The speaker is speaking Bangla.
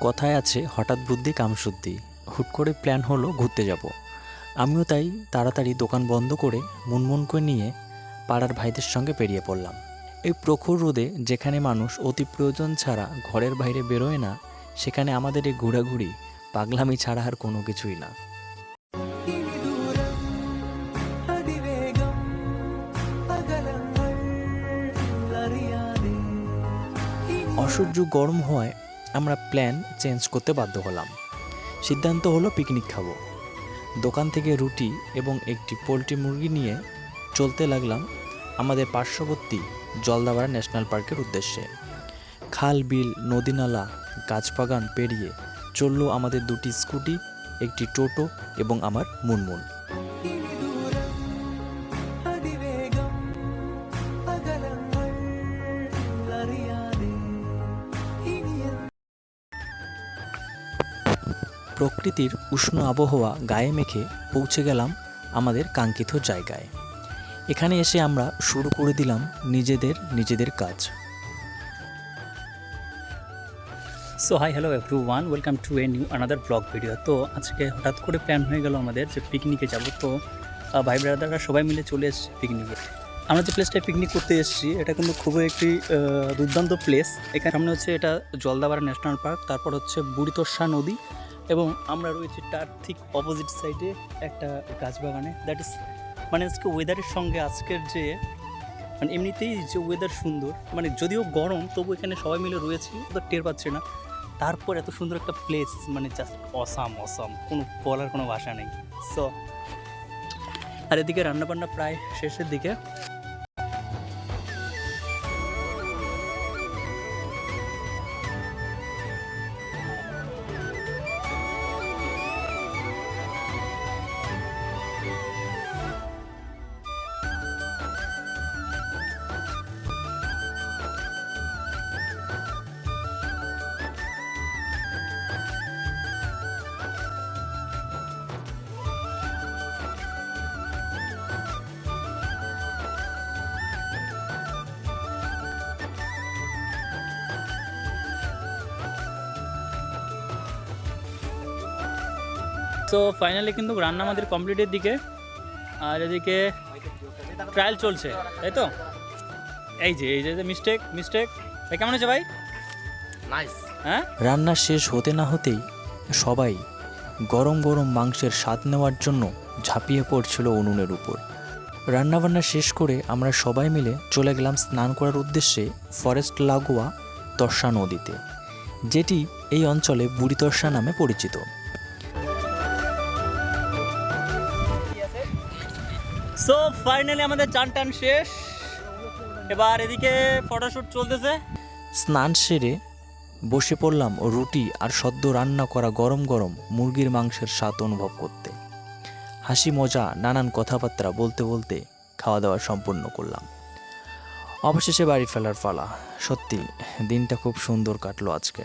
কথায় আছে, হঠাৎ বুদ্ধি কামশুদ্ধি হুট করে প্ল্যান হলো ঘুরতে যাব। আমিও তাই তাড়াতাড়ি দোকান বন্ধ করে মুনমুন করে নিয়ে পাড়ার ভাইদের সঙ্গে পেরিয়ে পড়লাম। এই প্রখর রোদে যেখানে মানুষ অতি প্রয়োজন ছাড়া ঘরের বাইরে বেরোয় না, সেখানে আমাদের এই ঘোরাঘুরি পাগলামি ছাড়া আর কোনো কিছুই না। অসহ্য গরম হওয়ায় আমরা প্ল্যান চেঞ্জ করতে বাধ্য হলাম। সিদ্ধান্ত হলো পিকনিক খাব। দোকান থেকে রুটি এবং একটি পোলট্রি মুরগি নিয়ে চলতে লাগলাম আমাদের পার্শ্ববর্তী জলদাবাড়া ন্যাশনাল পার্কের উদ্দেশ্যে। খাল, বিল নদীনালা গাছবাগান পেরিয়ে চলল আমাদের দুটি স্কুটি, একটি টোটো এবং আমার মুনমুন। প্রকৃতির উষ্ণ আবহাওয়া গায়ে মেখে পৌঁছে গেলাম আমাদের কাঙ্ক্ষিত জায়গায়। এখানে এসে আমরা শুরু করে দিলাম নিজেদের নিজেদের কাজ। So hi hello everyone welcome to a new another vlog video তো আজকে হঠাৎ করে প্ল্যান হয়ে গেল আমাদের যে পিকনিকে যাব। তো ভাই ব্রাদাররা সবাই মিলে চলে এসেছি পিকনিকে আমরা যে প্লেসটায় পিকনিক করতে এসেছি, এটা কিন্তু খুবই একটি দুর্দান্ত প্লেস এখানে সামনে হচ্ছে এটা জলদাপাড়া ন্যাশনাল পার্ক তারপর হচ্ছে বুড়িতর্ষা নদী। এবং আমরা রয়েছি তার ঠিক অপোজিট সাইডে একটা গাছ বাগানে দ্যাট ইজ মানে আজকে ওয়েদারের সঙ্গে আজকের যে মানে এমনিতেই যে ওয়েদার সুন্দর মানে যদিও গরম, তবু এখানে সবাই মিলে রয়েছি তো টের পাচ্ছে না। তারপর এত সুন্দর একটা প্লেস মানে জাস্ট অসাম অসাম কোনো বলার কোনো ভাষা নেই। সো আর এদিকে রান্নাবান্না প্রায় শেষের দিকে। তো ফাইনালি কিন্তু রান্না আমাদের কমপ্লিটের দিকে। আর এদিকে ট্রায়াল চলছে তাই তো? এই যে এই যে মিস্টেক মিস্টেক কেমন আছে ভাই? হ্যাঁ? রান্না শেষ হতে না হতেই সবাই গরম গরম মাংসের স্বাদ নেওয়ার জন্য ঝাঁপিয়ে পড়ছিল উনুনের উপর। রান্নাবান্না শেষ করে আমরা সবাই মিলে চলে গেলাম স্নান করার উদ্দেশ্যে ফরেস্ট লাগোয়া তর্ষা নদীতে যেটি এই অঞ্চলে বুড়িতর্ষা নামে পরিচিত। সো ফাইনালি আমাদের চান টান শেষ। এবার এদিকে ফটোশ্যুট চলতেছে। স্নান সেরে বসে পড়লাম রুটি আর সদ্য রান্না করা গরম গরম মুরগির মাংসের স্বাদ অনুভব করতে। হাসি, মজা, নানান কথাবার্তা বলতে বলতে খাওয়া দাওয়া সম্পূর্ণ করলাম। অবশেষে বাড়ি ফেলার পালা। সত্যি, দিনটা খুব সুন্দর কাটলো আজকে।